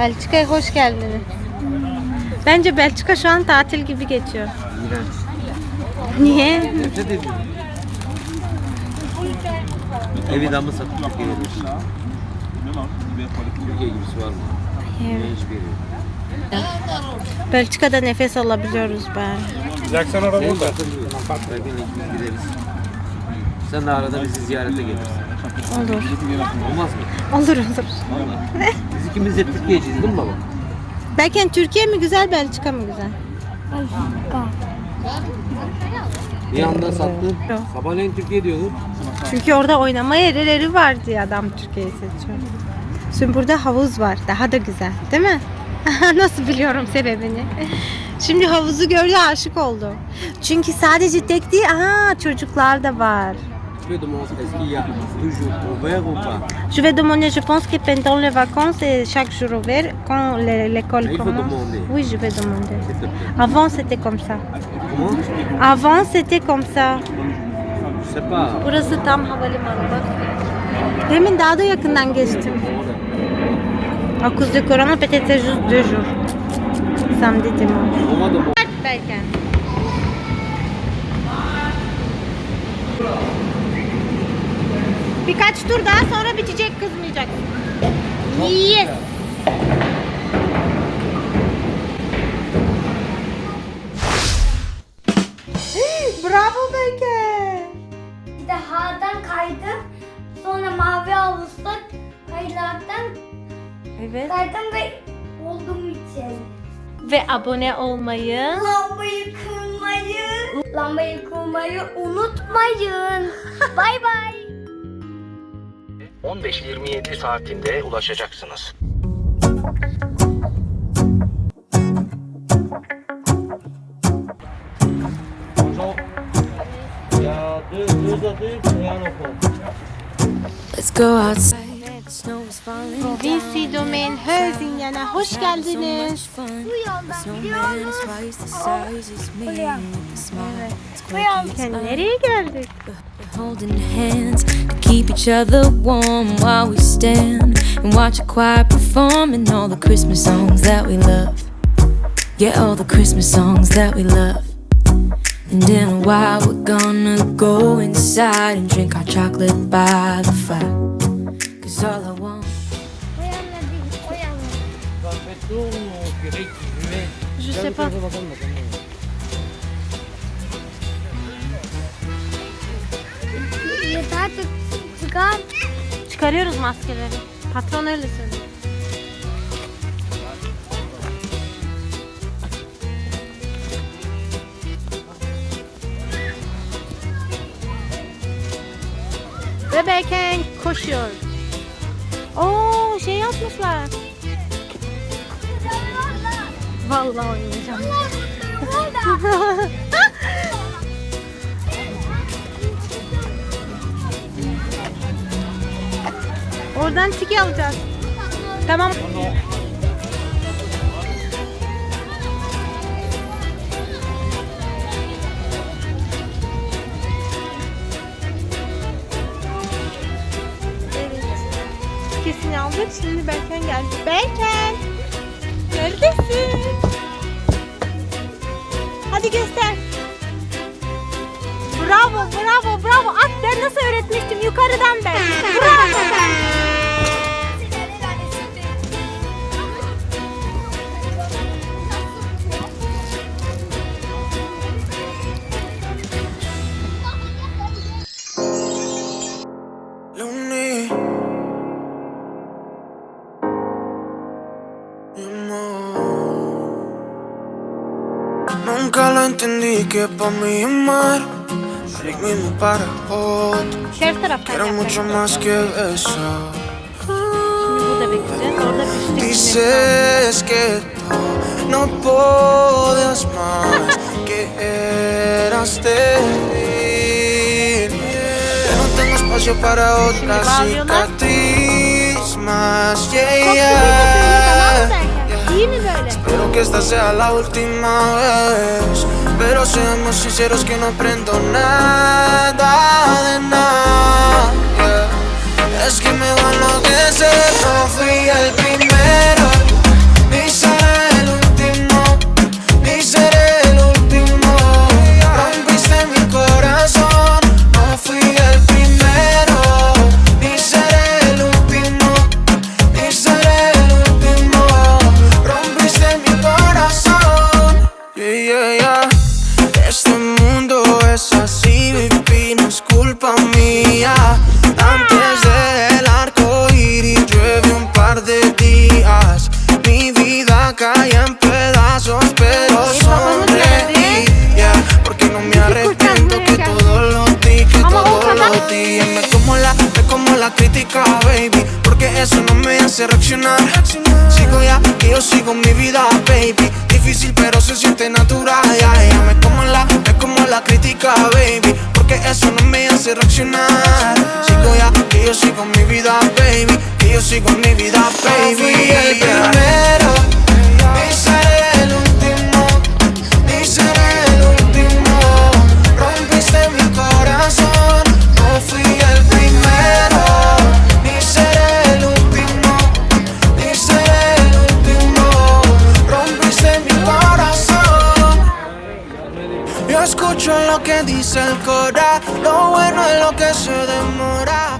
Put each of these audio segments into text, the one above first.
Belçika'ya hoş geldiniz. Bence Belçika şu an tatil gibi geçiyor. İğrenç. Niye? Nefret ediyorum. Evi damı satıp Türkiye'ye gelmiş. Türkiye gibisi var mı? Evet. Hiçbir yeri. yok. Belçika'da nefes alabiliyoruz takılmıyor. Belki ikimiz gideriz. Sen de arada bizi ziyarete gelirsin. Olur. Olmaz mı? Olur olur. Vallahi. Biz ikimiz de Türkiye'ciyiz değil mi baba? Belki Türkiye mi güzel, Belçika mı güzel? Bir anda sattın. Yok. Sabahleyin Türkiye diyordun. Çünkü orada oynama yerleri var diye adam Türkiye'yi seçiyor. Şimdi burada havuz var. Daha da güzel. Değil mi? Nasıl biliyorum sebebini? Şimdi havuzu gördü aşık oldu. Çünkü sadece tek değil, aa çocuklar da var. Tu peux demander est-ce qu'il y a toujours ouvert ou pas? Je vais demander, je pense que pendant les vacances, et chaque jour ouvert, quand l'é- l'école commence. Oui, je vais demander. Avant, c'était comme ça. Comment? Avant, c'était comme ça. Je sais pas. Burası tam havalimanı bak. Demin daha da yakından geçtim. À cause de Corona, peut-être c'est juste deux jours. Samedi, dimanche. Birkaç tur daha sonra bitecek kızmayacak. Yes. Bravo Belki. Bir de H'dan kaydım. Sonra mavi havuzda kaylardan Evet. kaydım ve oldum için. Ve abone olmayı. Lambayı kırmayı, lambayı kırmayı unutmayın. bay bay. 15-27 saatinde ulaşacaksınız. Let's go outside. Provinsi Domain Hözingen'e hoş so geldiniz. Bu yoldan smile, it's Bu yoldan. nereye geldik? We're holding hands to keep each other warm while we stand and watch a choir performing all the Christmas songs that we love. Yeah, all the Christmas songs that we love. And in a while, we're gonna go inside and drink our chocolate by the fire. Cause all I want. Bu yana değil, o yana. Je sais pas. Yeter artık çıkar. Çıkarıyoruz maskeleri. Patron öyle söylüyor. Bebekken koşuyor. Oo şey yapmışlar. Vallahi oynayacağım. Oradan tiki alacağız. Tamam. Tikesini aldık. Şimdi Berken geldi. Berken! Neredesin? Hadi göster. Bravo, bravo, bravo. At ben nasıl öğretmiştim? Yukarıdan ben. Bravo. Nunca lo entendí que pa' mí amar lo mismo para otros. Yap. mucho más que pişecek. Dices que tú no podías más, que eras débil. Que no tengo espacio para otra cicatriz más. Yeah, yeah. Espero que esta sea la última vez. Pero seamos sinceros que no aprendo nada sigo mi vida, baby. Difícil, pero se siente natural. Ya, ya, me como la, me como la crítica, baby, porque eso no me hace reaccionar. Sigo ya, que yo sigo mi vida, baby, que yo sigo mi vida, baby. Dice el cora, lo bueno es lo que se demora.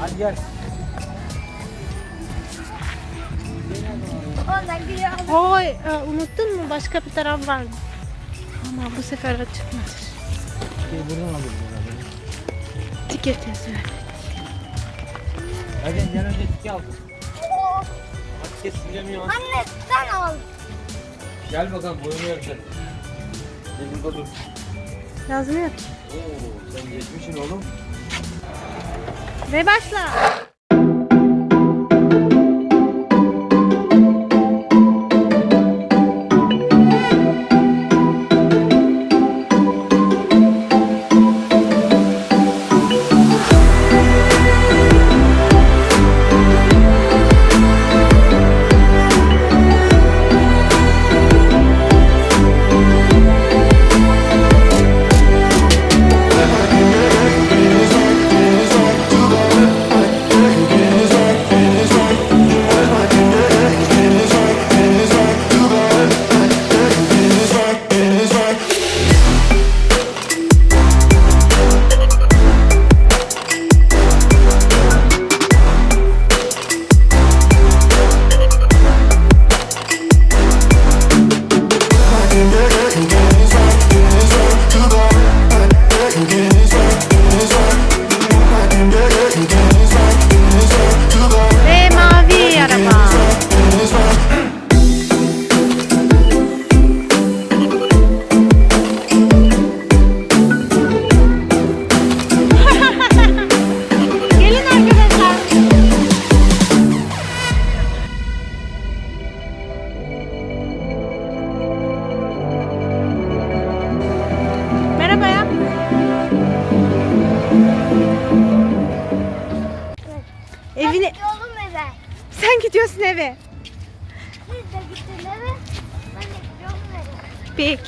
Hadi gel. Oy e, unuttun mu? Başka bir taraf vardı. Ama bu sefer açıkmadı. Buradan alalım. Tiket yazıyor. Hadi gel önce tiki al. Hadi kes bilemiyor. Anne sen al. Gel bakalım boyunu yapacağız. Gel burada dur. Yazmıyor. Oo, sen geçmişsin oğlum. Ve başla.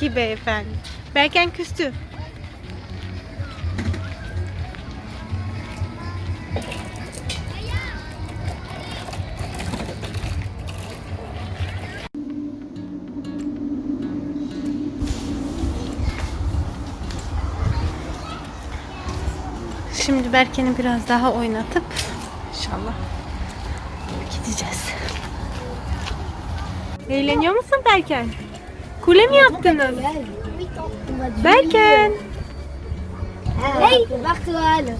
Peki beyefendi. Berken küstü. Şimdi Berken'i biraz daha oynatıp inşallah gideceğiz. Eğleniyor musun Berken? Kule mi yaptınız? Berken. Hey, bak hadi.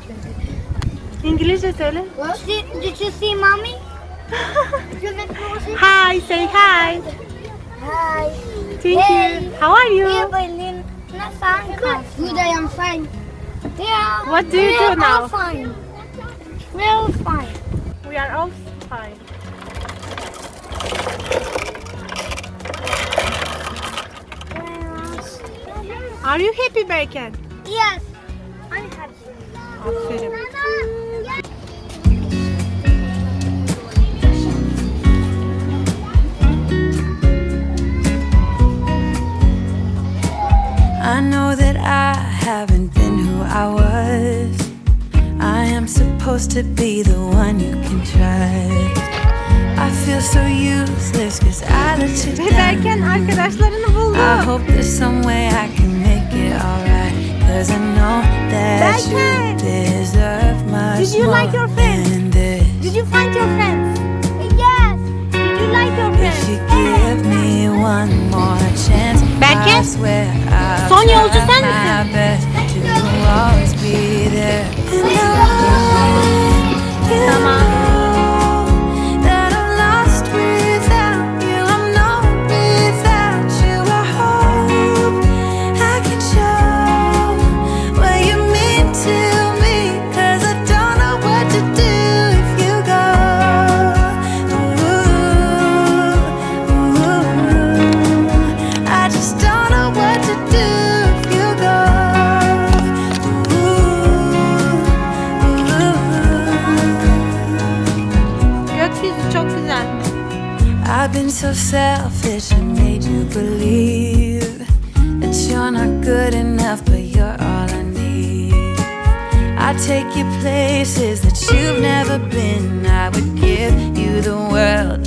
İngilizce söyle. Did you see mommy? Hi, say hi. Hi. Thank Hey. you. How are you? Good, I am fine. Yeah. What do you do now? fine. We are all fine. We are all fine. Are you happy Berken? Yes. I'm happy. Aferin. I know that I haven't been who I was. I am supposed to be the one you can trust. Ve Berken arkadaşlarını I buldu. hope there's some way I can make it alright. Cause I know that Berke! you deserve much Did you like your friends? Did you find your friends? Yes. Did you like your friends? you give me one more chance, Berke, I swear I'll son yolcu sen misin? best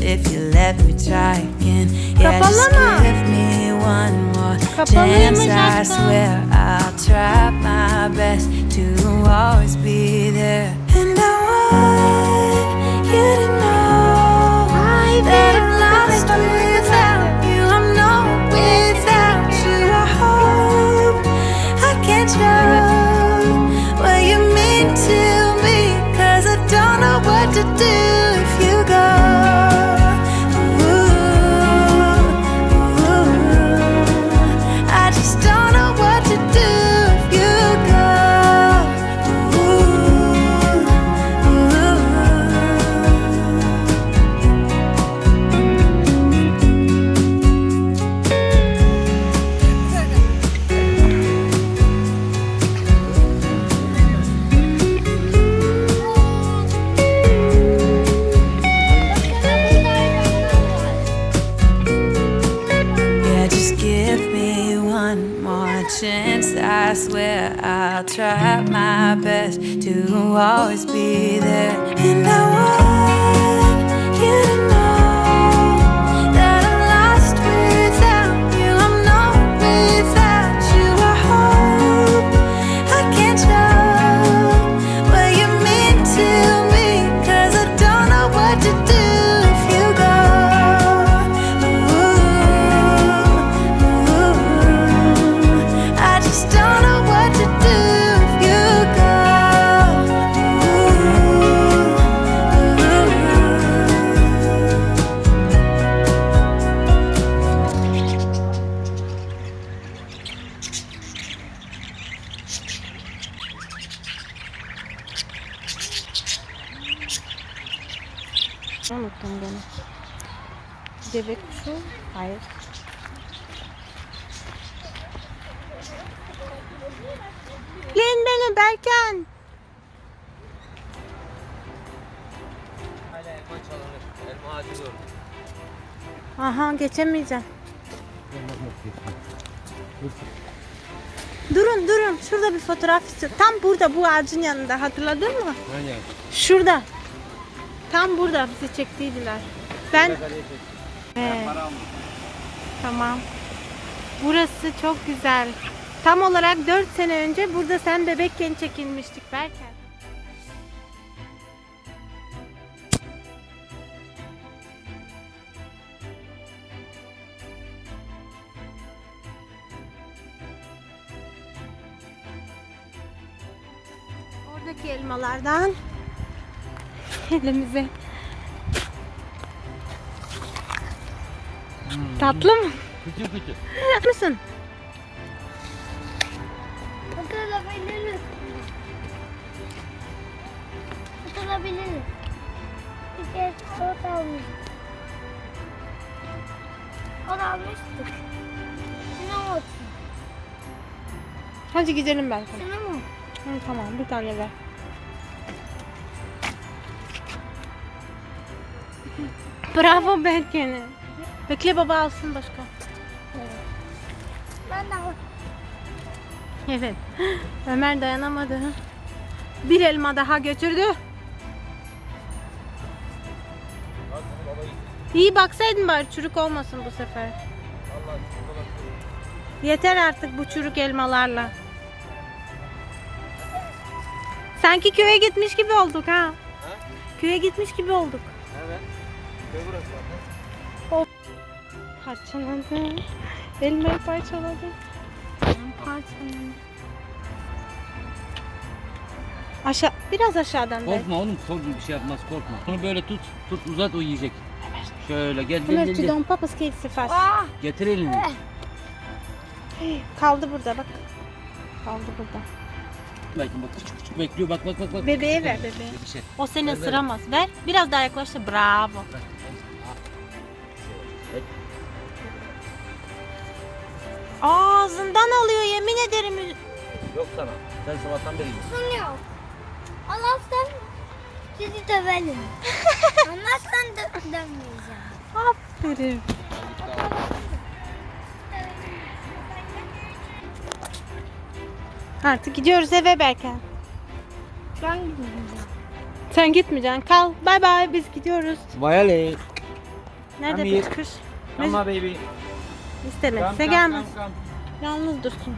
if you let me try again. Yeah, just give me one more chance. I swear I'll try my best to always be there. And I want you to know that I'm lost without you. I'm not without you. I hope I can show what you mean to me. Cause I don't know what to do Unuttum gene. Deve kuşu. Hayır. Len beni Berken. Hala elma çalınır. Elma Ağacı gördüm. Aha geçemeyeceğim. Durun durun. Şurada bir fotoğraf istiyorum. Tam burada bu ağacın yanında. Hatırladın mı? Aynen. Şurada. Tam burada bizi çektiydiler. Ben He. Tamam. Burası çok güzel. Tam olarak 4 sene önce burada sen bebekken çekilmiştik Berker. Oradaki elmalardan elimize Tatlı mı? Küçük küçük. Mısın? Oturabiliriz. Oturabiliriz. Bir kez ot almıştık. Ot almıştık. Şuna mı olsun? Hadi gidelim belki. Şuna mı? Hı, tamam bir tane ver. Bravo Berken'e. Bekle baba alsın başka. Ben de Evet. Ömer dayanamadı. Bir elma daha götürdü. İyi baksaydın bari çürük olmasın bu sefer. Yeter artık bu çürük elmalarla. Sanki köye gitmiş gibi olduk ha. Köye gitmiş gibi olduk. Evet. Zaten. Parçaladı. Elmayı parçaladı. Parçaladı. Aşağı, biraz aşağıdan ver. Korkma oğlum korkma bir şey yapmaz korkma. Onu böyle tut tut uzat o yiyecek. Şöyle gel gel gel. tu gel. donnes pas parce! Getir elini. Kaldı burada bak. Kaldı burada. Belki bak küçük küçük bekliyor bak bak bak. bak. Bebeğe ver bebeğe. Bir şey. O seni ısıramaz. Ver. Biraz daha yaklaş da bravo. Ağzından alıyor yemin ederim. Yok sana. Sen sabahtan beri yiyorsun. Sun yok. Allah'tan sizi dövelim. Anlarsan dö dönmeyeceğim. Aferin. Artık gidiyoruz eve Berken. Ben gideceğim. Sen gitmeyeceksin. Kal. Bay bay biz gidiyoruz. Vayale. Nerede Amir. pıçkış? Ama baby. İstemezse gelmez. Yalnız dursun.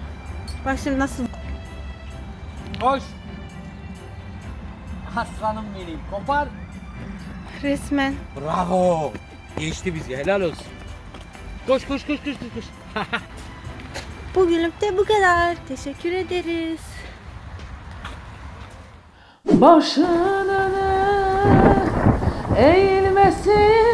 Bak şimdi nasıl Koş. Aslanım benim. Kopar. resmen. Bravo. Geçti bizi. Helal olsun. Koş koş koş koş koş. koş. Bugünlük de bu kadar. Teşekkür ederiz. Başın öne eğilmesin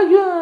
Aldırma